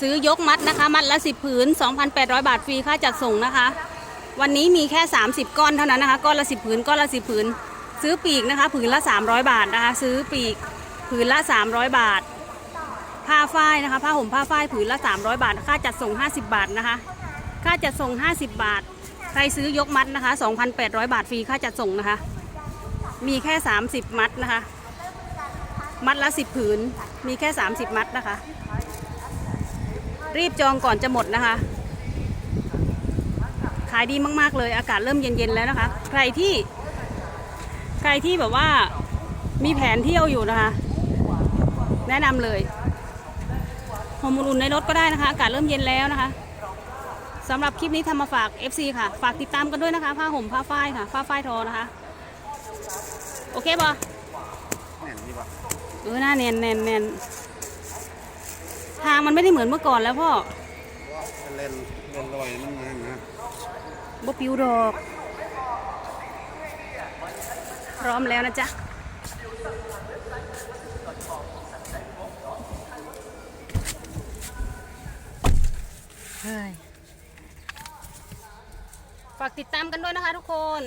ซื้อยกมัดนะคะ มัดละ 10 ผืน 2,800 บาทฟรีค่าจัดส่งนะคะ วันนี้มีแค่ 30 ก้อนเท่านั้นนะคะ ก้อนละ 10 ผืน ก้อนละ 10 ผืน ซื้อปีกนะคะ ผืนละ 300 บาทนะคะ ซื้อปีกผืนละ 300 บาท ผ้าฝ้ายนะคะ ผ้าห่มผ้าฝ้ายผืนละ 300 บาท ค่าจัดส่ง 50 บาทนะคะ ค่าจัดส่ง 50 บาท ใครซื้อยกมัดนะคะ 2,800 บาทฟรีค่าจัดส่งนะคะ มีแค่ 30 มัดนะคะ มัดละ 10 ผืน มีแค่ 30 มัดนะคะ รีบจองก่อนจะหมดนะคะ ขายดีมาก ๆ เลยอากาศเริ่มเย็น ๆ แล้วนะคะ ใครที่ ใครที่แบบว่ามีแผนเที่ยวอยู่นะคะ แนะนำเลยโฮมอุ่นๆในรถก็ได้นะคะ อากาศเริ่มเย็นแล้วนะคะสำหรับคลิปนี้ทำมาฝาก FC ค่ะ ฝากติดตามกันด้วยนะคะ ผ้าห่มผ้าฝ้ายค่ะ ผ้าฝ้ายทอนะคะ โอเคป่ะแน่นดีป่ะเออหน้าแน่นแน่นแน่น ทางมันไม่ได้เหมือนเมื่อก่อนแล้วพ่อว่าเล่นเล่นลอยมันมานะบ่ปิวดอก พร้อมแล้วนะจ๊ะฝากติดตามกันด้วยนะคะทุกคน